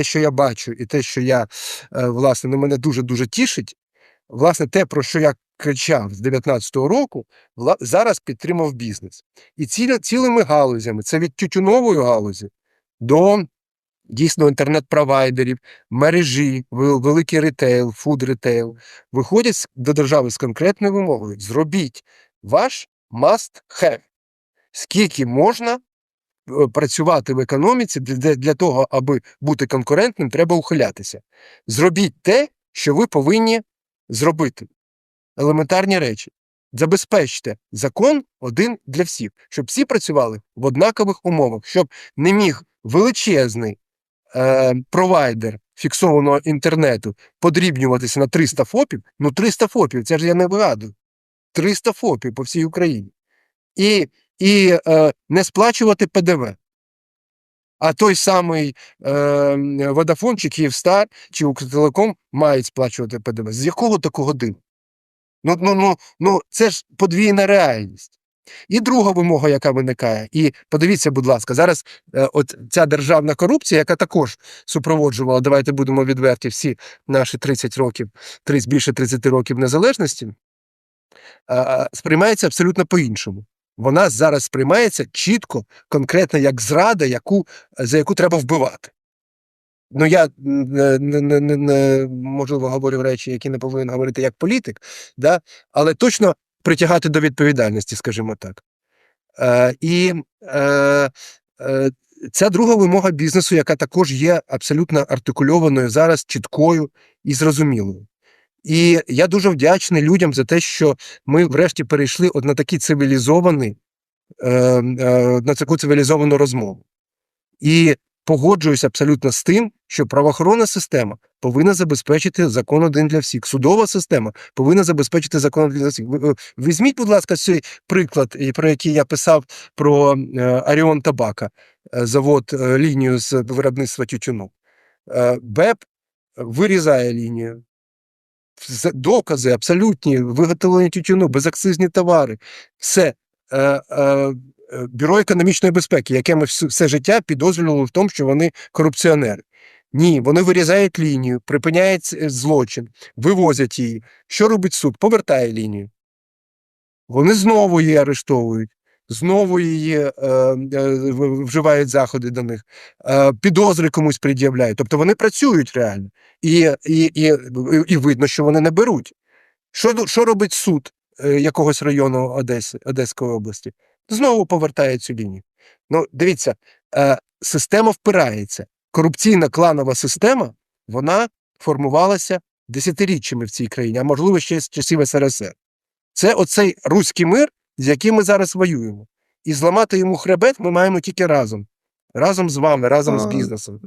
Те, що я бачу, і те, що я е, власне ну, мене дуже дуже тішить, власне, те, про що я кричав з 19-го року, зараз підтримав бізнес. І ціля, цілими галузями, це від тютюнової галузі до дійсно інтернет-провайдерів, мережі, великий ретейл, фуд-ретейл, виходять до держави з конкретною вимогою: зробіть ваш must have. Скільки можна працювати в економіці для, для, для того, аби бути конкурентним, треба ухилятися. Зробіть те, що ви повинні зробити. Елементарні речі. Забезпечте закон один для всіх, щоб всі працювали в однакових умовах, щоб не міг величезний е, провайдер фіксованого інтернету подрібнюватися на 300 ФОПів. Ну, 300 ФОПів, це ж я не вигадую. 300 ФОПів по всій Україні. І, і е, не сплачувати ПДВ. А той самий е, Водафон чи Київстар чи Укртелеком мають сплачувати ПДВ. З якого такого диву? Ну, ну, ну, ну, це ж подвійна реальність. І друга вимога, яка виникає, і подивіться, будь ласка, зараз е, от ця державна корупція, яка також супроводжувала, давайте будемо відверті, всі наші 30 років, 30, більше 30 років незалежності, е, сприймається абсолютно по-іншому. Вона зараз сприймається чітко, конкретно як зрада, яку, за яку треба вбивати. Ну, я не, не, не, не- можливо говорю речі, які не повинен говорити як політик, да? але точно притягати до відповідальності, скажімо так. Е, і е, е, ця друга вимога бізнесу, яка також є абсолютно артикульованою зараз, чіткою і зрозумілою. І я дуже вдячний людям за те, що ми врешті перейшли от на такий цивілізований, е, е, на таку цивілізовану розмову. І погоджуюсь абсолютно з тим, що правоохоронна система повинна забезпечити закон один для всіх. Судова система повинна забезпечити закон один для всіх. Ви- Візьміть, будь ласка, цей приклад, про який я писав про е, Аріон Табака, е, завод, е, лінію з виробництва тютюну. Е, БЕП вирізає лінію. Докази абсолютні, виготовлення тютюну, безакцизні товари. Все. Е, е, Бюро економічної безпеки, яке ми все життя підозрювали в тому, що вони корупціонери. Ні, вони вирізають лінію, припиняють е, злочин, вивозять її. Що робить суд? Повертає лінію. Вони знову її арештовують, знову її е, е, вживають заходи до них, е, підозри комусь пред'являють. Тобто вони працюють реально. І, і, і, і видно, що вони не беруть. Що, що робить суд е, якогось району Одеси, Одеської області? Знову повертає цю лінію. Ну, дивіться, е, система впирається. Корупційна кланова система, вона формувалася десятиріччями в цій країні, а можливо ще з часів СРСР. Це оцей руський мир, з яким ми зараз воюємо. І зламати йому хребет ми маємо тільки разом. Разом з вами, разом з бізнесом.